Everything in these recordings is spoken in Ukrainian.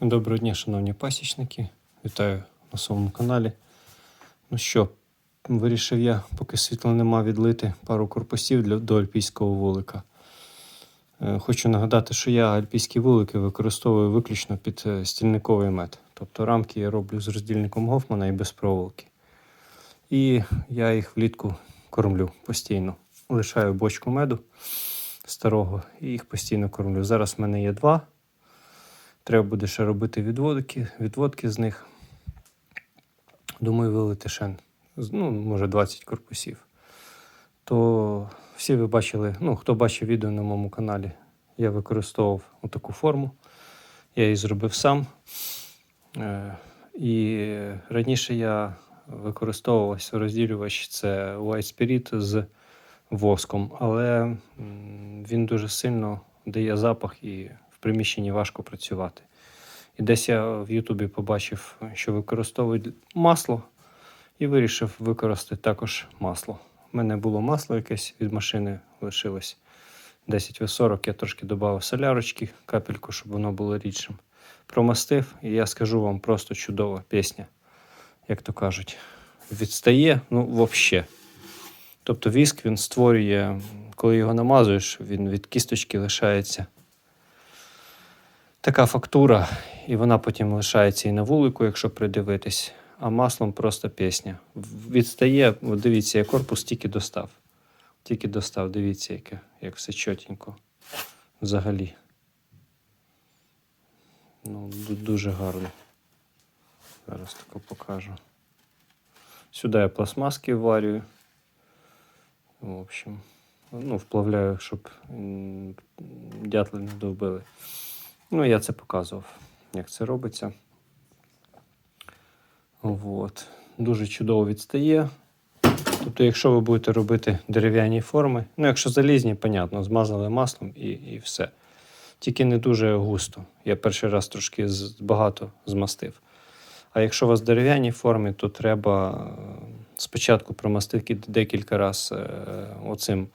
Доброго дня, шановні пасічники. Вітаю на своєму каналі. Ну що, вирішив я, поки світла нема, відлити пару корпусів для, до альпійського вулика. Е, Хочу нагадати, що я альпійські вулики використовую виключно під е, стільниковий мед. Тобто рамки я роблю з роздільником Гофмана і без проволоки. І я їх влітку кормлю постійно. Лишаю бочку меду старого і їх постійно кормлю. Зараз в мене є два. Треба буде ще робити відводки, відводки з них. Думаю, вилити ще, ну, може, 20 корпусів. То всі ви бачили, ну, хто бачив відео на моєму каналі, я використовував таку форму. Я її зробив сам. Е, І раніше я використовував ось розділювач це White Spirit з воском, але він дуже сильно дає запах і в приміщенні важко працювати. І десь я в Ютубі побачив, що використовують масло, і вирішив використати також масло. У мене було масло якесь від машини лишилось 10 в 40 я трошки додав солярочки, капельку, щоб воно було рідшим. Промастив, і я скажу вам просто чудова пісня, як то кажуть. Відстає, ну, взагалі. Тобто віск він створює, коли його намазуєш, він від кісточки лишається така фактура, і вона потім лишається і на вулику, якщо придивитись, а маслом просто пісня. Відстає, дивіться, я корпус тільки достав. Тільки достав, дивіться, яке, як все чотенько. Взагалі. Ну, дуже гарно. Зараз тако покажу. Сюди я пластмаски варюю. В общем, ну, вплавляю, щоб дятли не довбили. Ну, я це показував, як це робиться. От. Дуже чудово відстає. Тобто, якщо ви будете робити дерев'яні форми, ну, якщо залізні, понятно, змазали маслом і, і все. Тільки не дуже густо. Я перший раз трошки багато змастив. А якщо у вас дерев'яні форми, то треба е, спочатку промастити декілька разів оцим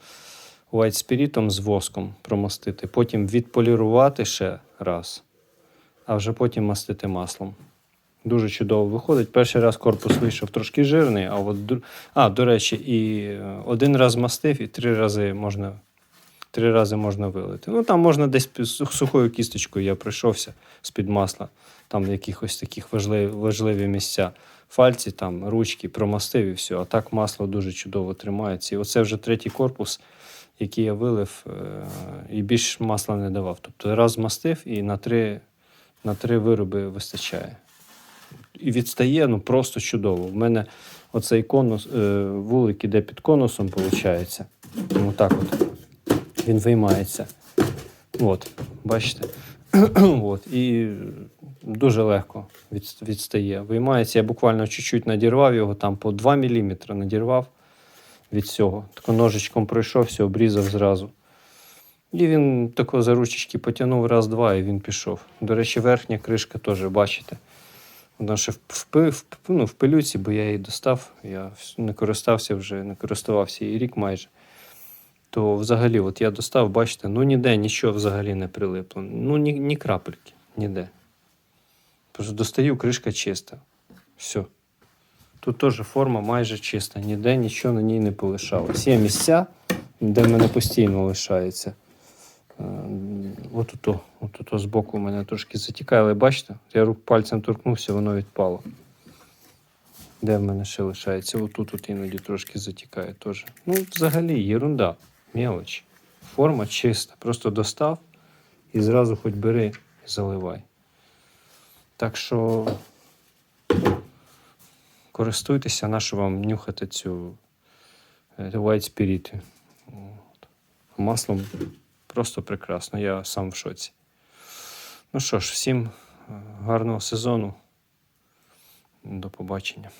white спірітом з воском промастити, потім відполірувати ще раз, а вже потім мастити маслом. Дуже чудово виходить. Перший раз корпус вийшов трошки жирний, а от а, до речі, і е, один раз мастив, і три рази можна. Три рази можна вилити. Ну там можна десь сухою кісточкою я пройшовся з-під масла, там якихось таких важливі, важливі місця. Фальці, там, ручки, промастив і все. А так масло дуже чудово тримається. І оце вже третій корпус, який я вилив, е, і більш масла не давав. Тобто раз змастив і на три, на три вироби вистачає. І відстає ну просто чудово. У мене оцей конус, е, вулик іде під конусом, виходить. Ну, так от. Він виймається. От, бачите? от, і дуже легко від, відстає. Виймається. Я буквально чуть-чуть надірвав його, там по 2 мм надірвав від цього. Тако ножичком пройшовся, обрізав зразу. І він тако за ручечки потягнув раз-два, і він пішов. До речі, верхня кришка теж, бачите. Вона ще в, в, ну, в пилюці, бо я її достав. Я не користався вже, не користувався її рік майже. То взагалі, от я достав, бачите, ну ніде нічого взагалі не прилипло. Ну, ні, ні крапельки, ніде. Просто достаю, кришка чиста. Все. Тут теж форма майже чиста, ніде нічого на ній не полишалось. Є місця, де в мене постійно лишається. Е, От ото, от ото збоку у мене трошки затікає, але бачите, я пальцем торкнувся, воно відпало. Де в мене ще лишається? Отут от іноді трошки затікає теж. Ну, взагалі, єрунда, мелоч. Форма чиста. Просто достав і зразу хоч бери і заливай. Так що користуйтеся, нащо вам нюхати цю е, White Spirit. Маслом просто прекрасно, я сам в шоці. Ну що ж, всім е, гарного сезону. До побачення.